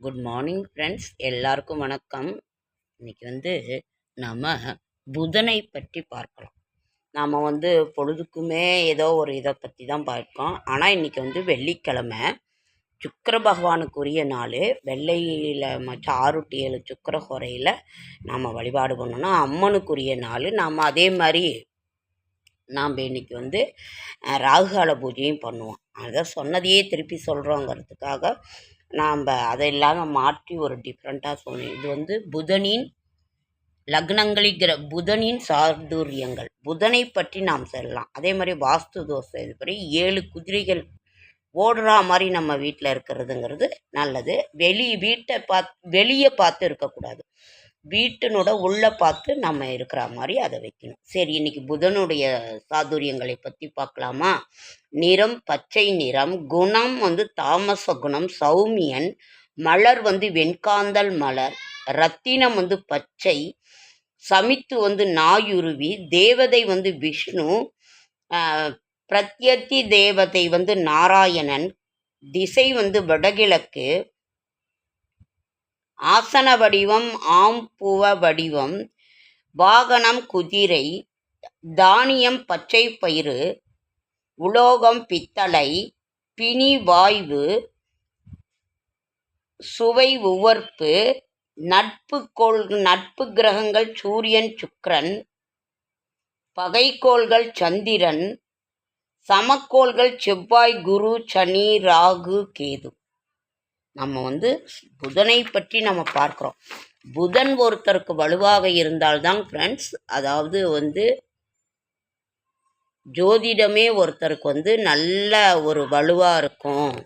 Good morning friends எல்லாருக்கும் வணக்கம். இன்னைக்கு வந்து நாம் புதனை பற்றி பார்க்கலாம். நாம் வந்து பொழுதுக்குமே ஏதோ ஒரு இதை பற்றி தான் பார்க்கோம். ஆனால் இன்னைக்கு வந்து வெள்ளிக்கிழமை. சுக்கர பகவானுக்குரிய நாள். வெள்ளையில் ஆறுட்டி ஏழு சுக்கிர குறையில் நாம் வழிபாடு பண்ணணும். அம்மனுக்குரிய நாள். நாம் அதே மாதிரி நாம் இன்னைக்கு வந்து ராகுகால பூஜையும் பண்ணுவோம். அதை சொன்னதையே திருப்பி சொல்கிறோங்கிறதுக்காக நாம் அதை இல்லாமல் மாற்றி ஒரு டிஃப்ரெண்ட்டாக சொல்லணும் இது வந்து புதனின் லக்னங்களிக்கிற புதனின் சாதுரியங்கள். புதனை பற்றி நாம் செல்லலாம். அதே மாதிரி வாஸ்து தோசை இது படி ஏழு குதிரைகள் ஓடுறா மாதிரி நம்ம வீட்டில் இருக்கிறதுங்கிறது நல்லது. வெளி வீட்டை பார்த்து வெளியே பார்த்து இருக்கக்கூடாது. வீட்டினோட உள்ளே பார்த்து நம்ம இருக்கிற மாதிரி அதை வைக்கணும். சரி இன்னைக்கு புதனுடைய சாதுரியங்களை பற்றி பார்க்கலாமா? நிறம் பச்சை நிறம் குணம் வந்து தாமச குணம் சௌமியன் மலர் வந்து வெண்காந்தல் மலர் ரத்தினம் வந்து பச்சை சமித்து வந்து நாயுருவி தேவதை வந்து விஷ்ணு பிரத்யத்தி தேவதை வந்து நாராயணன் திசை வந்து வடகிழக்கு ஆசன வடிவம் ஆம்புவ வடிவம் வாகனம் குதிரை தானியம் பச்சை பயிறு உலோகம் பித்தளை பிணி வாய்வு சுவை உவர்ப்பு நட்பு கோள் நட்பு கிரகங்கள் சூரியன் சுக்ரன் பகைக்கோள்கள் சந்திரன் சமக்கோள்கள் செவ்வாய் குரு சனி ராகு கேது. நம்ம வந்து புதனை பற்றி நம்ம பார்க்குறோம். புதன் ஒருத்தருக்கு வலுவாக இருந்தால்தான் ஃப்ரெண்ட்ஸ் அதாவது வந்து ஜோதிடமே ஒருத்தருக்கு வந்து நல்ல ஒரு வலுவாக இருக்கும்.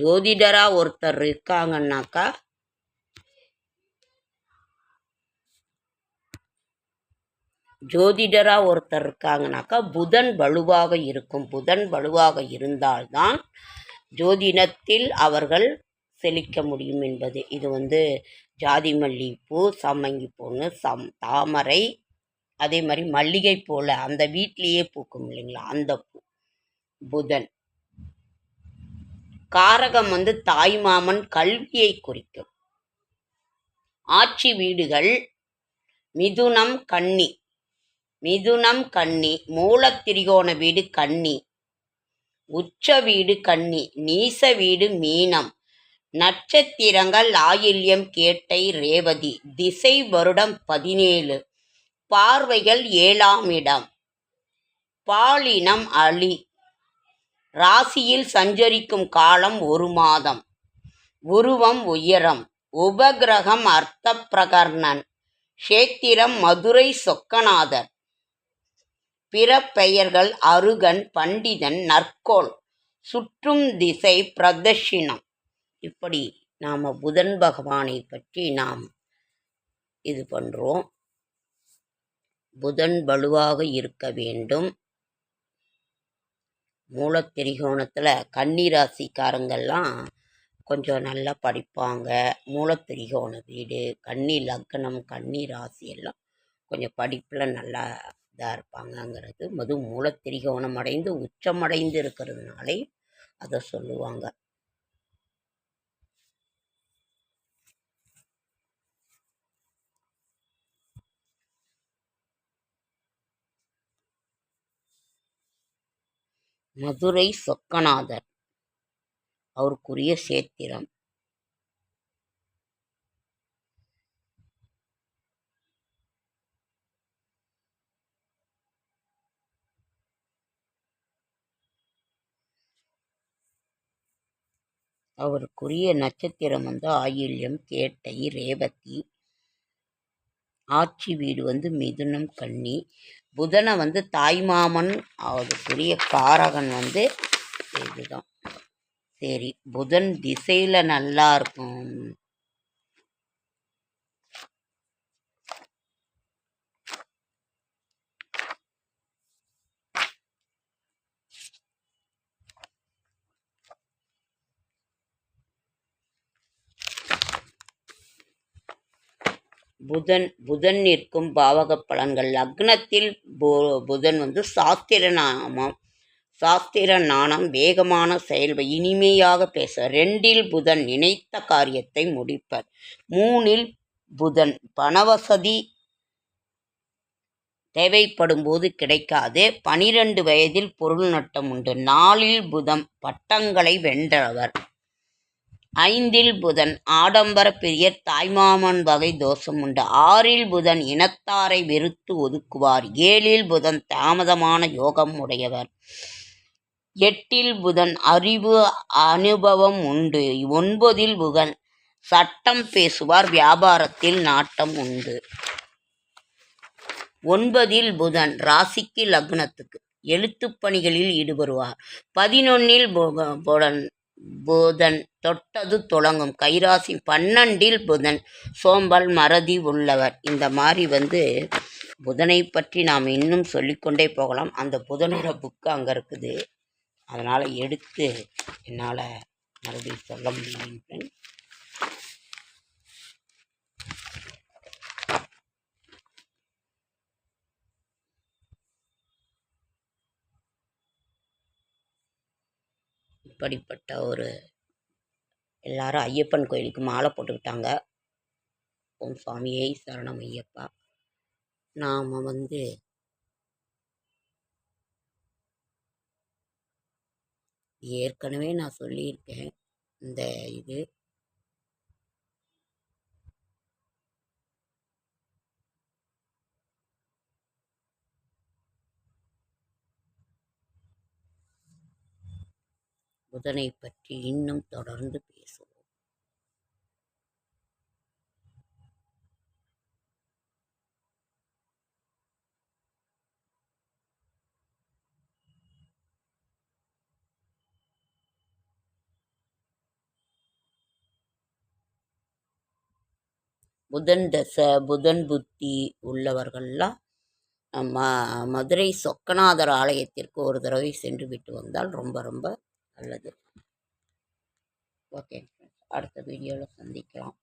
ஜோதிடராக ஒருத்தர் இருக்காங்கன்னாக்கா ஜோதிடராக ஒருத்தர் இருக்காங்கனாக்கா புதன் வலுவாக இருக்கும். புதன் வலுவாக இருந்தால்தான் ஜோதிடத்தில் அவர்கள் செழிக்க முடியும் என்பது. இது வந்து ஜாதி மல்லிகைப்பூ சம்மங்கி பூன்னு சம் தாமரை அதே மாதிரி மல்லிகை போல் அந்த வீட்லேயே பூக்கும் இல்லைங்களா? அந்த பூ. புதன். காரகம் வந்து தாய்மாமன் கல்வியை குறிக்கும். ஆட்சி வீடுகள் மிதுனம் கன்னி. மிதுனம் கன்னி மூலத்திரிகோண வீடு கன்னி. உச்ச வீடு கன்னி நீச வீடு மீனம். நட்சத்திரங்கள் ஆயில்யம் கேட்டை ரேவதி திசை வருடம் பதினேழு. பார்வைகள் ஏழாம் இடம். பாலினம் அலி. ராசியில் சஞ்சரிக்கும் காலம் ஒரு மாதம். உருவம் உயரம். உபகிரகம் அர்த்த பிரகர்ணன் கஷேத்திரம் மதுரை சொக்கநாதர். பிற பெயர்கள் அருகன் பண்டிதன் நற்கோள் சுற்றும் திசை பிரதட்சிணம். இப்படி நாம் புதன் பகவானை பற்றி நாம் இது பண்ணுறோம் புதன் வலுவாக இருக்க வேண்டும். மூலத்திரிகோணத்தில் கன்னிராசிக்காரங்கள்லாம் கொஞ்சம் நல்லா படிப்பாங்க. மூலத்திரிகோண வீடு கன்னி லக்னம் கன்னி ராசி எல்லாம் கொஞ்சம் படிப்பில் நல்லா இதாக இருப்பாங்கங்கிறது மது மூலத்திரிகோணம் அடைந்து உச்சமடைந்து இருக்கிறதுனாலே அதை சொல்லுவாங்க. மதுரை சொக்கநாதர் அவருக்குரிய சேத்திரம். அவருக்குரிய நட்சத்திரம் வந்து ஆயில்யம் கேட்டை ரேவதி ஆட்சி வீடு வந்து மிதுனம் கன்னி. புதனை வந்து தாய்மாமன் அவருக்குரிய காரகன் வந்து இதுதான். சரி புதன் திசையில் நல்லா இருக்கும். புதன் புதன் நிற்கும் பாவக பலன்கள். லக்னத்தில் பு- புதன் வந்து சாஸ்திர நாமம் சாஸ்திர நாணம் வேகமான செயல் இனிமையாக பேச ரெண்டில் புதன் நினைத்த காரியத்தை முடிப்பர். மூணில் புதன் பணவசதி தேவைப்படும் போது கிடைக்காது. பனிரெண்டு வயதில் பொருள் நட்டம் உண்டு. நாலில் புதன் பட்டங்களை வென்றவர். ஐந்தில் புதன் ஆடம்பர பிரியர் தாய்மாமன் வகை தோஷம் உண்டு. ஆறில் புதன் இனத்தாரை வெறுத்து ஒதுக்குவார். ஏழில் புதன் தாமதமான யோகம் உடையவர். எட்டில் புதன் அறிவு அனுபவம் உண்டு. ஒன்பதில் புதன் சட்டம் பேசுவார். வியாபாரத்தில் நாட்டம் உண்டு. ஒன்பதில் புதன் ராசிக்கு லக்னத்துக்கு எழுத்துப் பணிகளில் ஈடுபடுவார். பதினொன்னில் புக- புதன் புதன் தொட்டது தொடங்கும். கைராசி பன்னெண்டில் புதன் சோம்பல் மறதி உள்ளவர். இந்த மாதிரி வந்து புதனை பற்றி நாம் இன்னும் சொல்லிக்கொண்டே போகலாம். அந்த புதனோட புக்கு அங்கே இருக்குது. அதனால் எடுத்து என்னால் மறுபடியும் சொல்ல முடியும் இப்படிப்பட்ட ஒரு எல்லாரும் ஐயப்பன் கோயிலுக்கு மாலை போட்டுக்கிட்டாங்க ஓம் சுவாமியே சரணம் ஐயப்பா. நாம் வந்து ஏற்கனவே நான் சொல்லியிருக்கேன். இந்த இது புதனை பற்றி இன்னும் தொடர்ந்து பேசுவோம். புதன் தசை புதன் புத்தி உள்ளவர்கள்லாம் ம மதுரை சொக்கநாதர் ஆலயத்திற்கு ஒரு தடவை சென்று விட்டு வந்தால் ரொம்ப ரொம்ப நல்லது. ஓகே அடுத்த வீடியோவில் சந்திக்கலாம்.